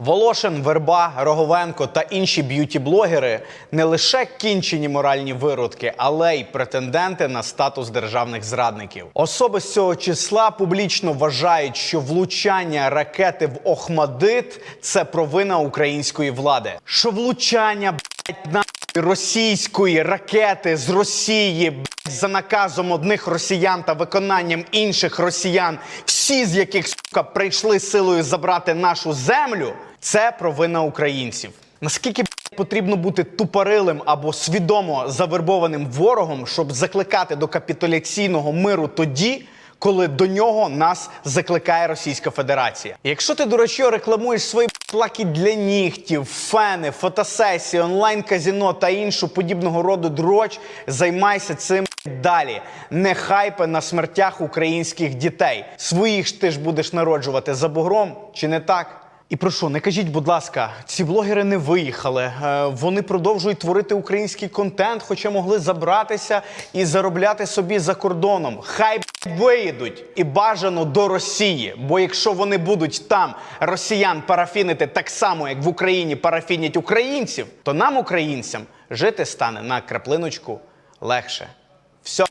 Волошин, Верба, Роговенко та інші б'юті-блогери не лише кінчені моральні виродки, але й претенденти на статус державних зрадників. Особи з цього числа публічно вважають, що влучання ракети в Охмадит це провина української влади. Що влучання блядь, на російської ракети з Росії блядь, за наказом одних росіян та виконанням інших росіян, всі з яких сука прийшли силою забрати нашу землю, це провина українців. Наскільки потрібно бути тупорилим або свідомо завербованим ворогом, щоб закликати до капітуляційного миру тоді, коли до нього нас закликає Російська Федерація. Якщо ти дурачо рекламуєш свої плаки для нігтів, фени, фотосесії, онлайн-казіно та іншу подібного роду дроч, займайся цим далі. Не хайпи на смертях українських дітей. Своїх ж ти ж будеш народжувати за бугром, чи не так? І прошу, не кажіть, будь ласка, ці блогери не виїхали. Е, Вони продовжують творити український контент, хоча могли забратися і заробляти собі за кордоном. Хай виїдуть і бажано до Росії. Бо якщо вони будуть там росіян парафінити так само, як в Україні парафінять українців, то нам, українцям, жити стане на краплиночку легше. Все.